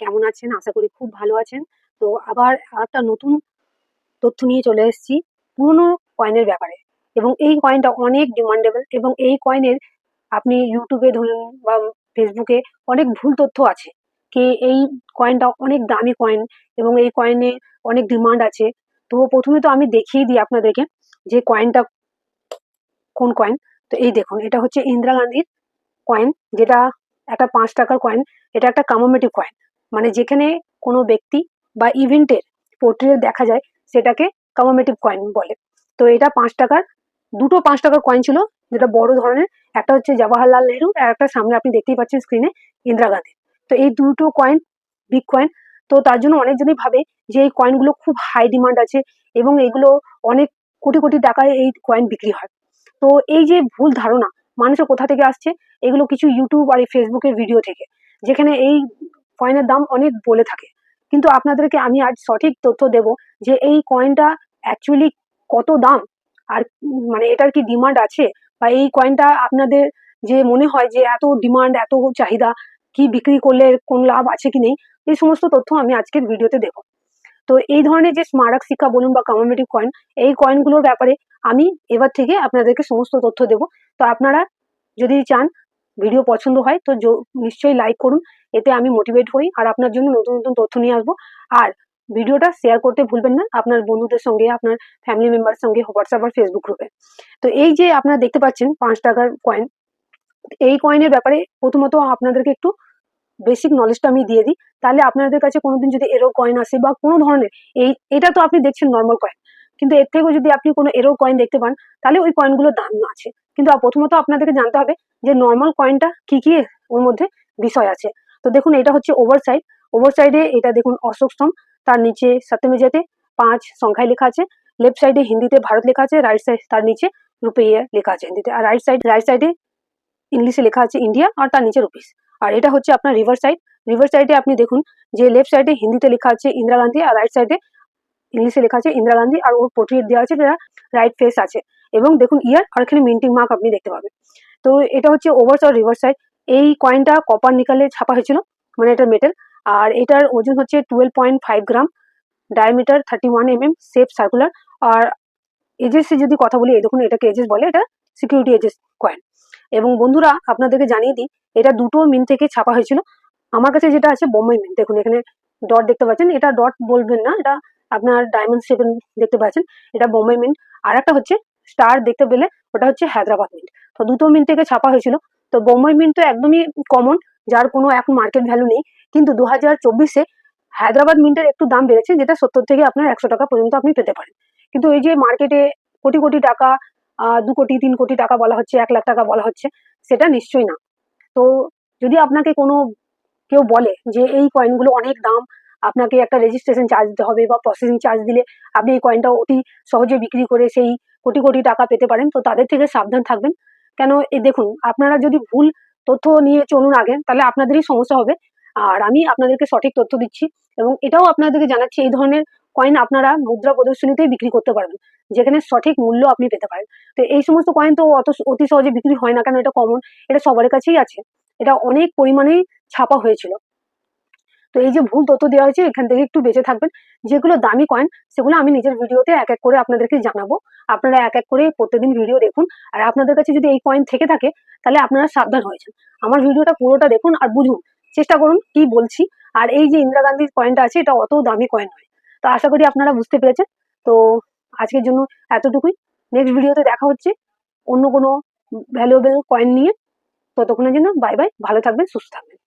কেমন আছেন? আশা করি খুব ভালো আছেন। তো আবার একটা নতুন তথ্য নিয়ে চলে এসেছি পুরনো কয়েনের ব্যাপারে। এবং এই কয়েনটা অনেক ডিমান্ডেবল এবং এই কয়েনের আপনি ইউটিউবে ধরুন বা ফেসবুকে অনেক ভুল তথ্য আছে কে এই কয়েনটা অনেক দামি কয়েন এবং এই কয়েনে অনেক ডিমান্ড আছে। তো প্রথমে তো আমি দেখিয়ে দিই আপনাদেরকে যে কয়েনটা কোন কয়েন তো এই দেখুন, এটা হচ্ছে ইন্দিরা গান্ধীর কয়েন যেটা একটা পাঁচ টাকার কয়েন এটা একটা কামোমেটিভ কয়েন মানে যেখানে কোনো ব্যক্তি বা ইভেন্টের পোর্ট্রেট দেখা যায়, সেটাকে কামোমেটিভ কয়েন বলে। তো এটা পাঁচ টাকার, দুটো পাঁচ টাকার কয়েন ছিল, যেটা বড় ধরনের। একটা হচ্ছে জওয়াহরলাল নেহরু আর একটা সামনে আপনি দেখতেই পাচ্ছেন স্ক্রিনে ইন্দিরা গান্ধী তো এই দুটো কয়েন বিগ কয়েন তো তার জন্য অনেকজনই ভাবে যে এই কয়েনগুলো খুব হাই ডিমান্ড আছে এবং এগুলো অনেক কোটি কোটি টাকায় এই কয়েন বিক্রি হয়। তো এই যে ভুল ধারণা মানুষের কোথা থেকে আসছে? এগুলো কিছু ইউটিউব আর এই ফেসবুকের ভিডিও থেকে। যেখানে এই কয়েনের দাম অনেক বলে থাকে। কিন্তু আপনাদেরকে আমি আজ সঠিক তথ্য দেব যে এই কয়েনটা অ্যাকচুয়ালি কত দাম? আর মানে এটার কি ডিমান্ড আছে? বা এই কয়েনটা আপনাদের যে মনে হয় যে এত ডিমান্ড এত চাহিদা, কি বিক্রি করলে কোন লাভ আছে কি নেই? এই সমস্ত তথ্য আমি আজকের ভিডিওতে দেব। তো এই ধরনের যে স্মারক শিক্ষা বলুন বা কমেমেটিভ কয়েন এই কয়েনগুলোর ব্যাপারে আমি এবার থেকে আপনাদেরকে সমস্ত তথ্য দেব। তো আপনারা যদি চান ভিডিও পছন্দ হয়, তো নিশ্চয়ই লাইক করুন। এতে আমি মোটিভেট হই আর আপনার জন্য নতুন নতুন তথ্য নিয়ে আসব। আর ভিডিওটা শেয়ার করতে ভুলবেন না, আপনার বন্ধুদের সঙ্গে, আপনার ফ্যামিলি মেম্বার সঙ্গে হোয়াটসঅ্যাপ আর ফেসবুক গ্রুপে তো এই যে আপনারা দেখতে পাচ্ছেন, পাঁচ টাকার কয়েন এই কয়েনের ব্যাপারে প্রথমত আপনাদেরকে একটু বেসিক নলেজটা আমি দিয়ে দিই। তাহলে আপনাদের কাছে কোনোদিন যদি এরো কয়েন আসে বা কোনো ধরনের, এই, এটা তো আপনি দেখছেন নর্মাল কয়েন কিন্তু এর থেকেও যদি আপনি কোনো এরও কয়েন দেখতে পান, তাহলে ওই কয়েনগুলোর দাম আছে। কিন্তু প্রথমত আপনাদেরকে জানতে হবে যে নর্মাল কয়েনটা কি কি ওর মধ্যে বিষয় আছে। তো দেখুন, এটা হচ্ছে ওভার সাইড ওভার এটা দেখুন, অশোক স্তম্ভ, তার নিচে সত্যমেজাতে পাঁচ সংখ্যায় লেখা আছে লেফট সাইডে হিন্দিতে ভারত লেখা আছে রাইট সাইড তার নিচে রুপিয়া লেখা আছে হিন্দিতে। আর রাইট সাইড রাইট সাইডে ইংলিশে লেখা আছে ইন্ডিয়া আর তার নিচে রুপিস আর এটা হচ্ছে আপনার রিভার সাইড রিভার সাইডে আপনি দেখুন, যে লেফট সাইডে হিন্দিতে লেখা আছে ইন্দিরা গান্ধী আর রাইট সাইডে ইংলিশে লেখা আছে, ইন্দিরা গান্ধী আর ওর পোর্ট্রেট দেওয়া আছে যেটা রাইট ফেস আছে। এবং দেখুন, ইয়ার আর এখানে মিন্টিং মার্ক আপনি দেখতে পাবেন। তো এটা হচ্ছে ওভার আর রিভার সাইড এই কয়েনটা কপার নিকালে ছাপা হয়েছিল মানে এটা মেটাল আর এটার ওজন হচ্ছে twelve point five gram diameter thirty one M M shape circular আর এজেস যদি কথা বলি দেখুন, এটাকে এজেস বলে, এটা সিকিউরিটি এজেস কয়েন এবং বন্ধুরা, আপনাদেরকে জানিয়ে দিই, এটা দুটো মিন থেকে ছাপা হয়েছিল। আমার কাছে যেটা আছে, বোম্বাই মিন দেখুন, এখানে ডট দেখতে পাচ্ছেন, এটা ডট বলবেন না, এটা আপনার ডায়মন্ড শেপের দেখতে পাচ্ছেন, এটা বোম্বাই মিন্ট আর একটা হচ্ছে স্টার দেখতে পেলে, ওটা হচ্ছে হায়দ্রাবাদ মিন্ট তো দুটো মিন্ট থেকে ছাপা হয়েছিল। তো বোম্বাই মিন্ট তো একদমই কমন যার কোনো এখন মার্কেট ভ্যালু নেই। কিন্তু দু হাজার চব্বিশে হায়দ্রাবাদ মিন্টের একটু দাম বেড়েছে, যেটা সত্তর থেকে আপনার একশো টাকা পর্যন্ত আপনি পেতে পারেন। কিন্তু এই যে মার্কেটে কোটি কোটি টাকা দু কোটি, তিন কোটি টাকা বলা হচ্ছে, এক লাখ টাকা বলা হচ্ছে, সেটা নিশ্চয়ই না। তো যদি আপনাকে কোনো, কেউ বলে যে এই কয়েনগুলো অনেক দাম আপনাকে একটা রেজিস্ট্রেশন চার্জ দিতে হবে বা প্রসেসিং চার্জ দিলে আপনি এই কয়েনটা অতি সহজে বিক্রি করে সেই কোটি কোটি টাকা পেতে পারেন। তো তাদের থেকে সাবধান থাকবেন। কেন এই দেখুন, আপনারা যদি ভুল তথ্য নিয়ে চলুন আগে, তাহলে আপনাদেরই সমস্যা হবে। আর আমি আপনাদেরকে সঠিক তথ্য দিচ্ছি এবং এটাও আপনাদেরকে জানাচ্ছি, এই ধরনের কয়েন আপনারা মুদ্রা প্রদর্শনীতেই বিক্রি করতে পারবেন, যেখানে সঠিক মূল্য আপনি পেতে পারেন। তো এই সমস্ত কয়েন তো অত অতি সহজে বিক্রি হয় না, কেন এটা কমন এটা সবার কাছেই আছে। এটা অনেক পরিমাণেই ছাপা হয়েছিল। তো এই যে ভুল তথ্য দেওয়া হয়েছে, এখান থেকে একটু বেঁচে থাকবেন। যেগুলো দামি কয়েন সেগুলো আমি নিজের ভিডিওতে এক এক করে আপনাদেরকে জানাব। আপনারা এক এক করে প্রত্যেকদিন ভিডিও দেখুন। আর আপনাদের কাছে যদি এই কয়েন থেকে থাকে, তাহলে আপনারা সাবধান হয়েছেন। আমার ভিডিওটা পুরোটা দেখুন আর বুঝুন। চেষ্টা করুন কি বলছি। আর এই যে ইন্দিরা গান্ধীর কয়েনটা আছে, এটা অত দামি কয়েন নয়। তো আশা করি আপনারা বুঝতে পেরেছেন। তো আজকের জন্য এতটুকুই। নেক্সট ভিডিওতে দেখা হচ্ছে অন্য কোনো ভ্যালুয়েবল কয়েন নিয়ে। ততক্ষণের জন্য বাই বাই ভালো থাকবেন, সুস্থ থাকবেন।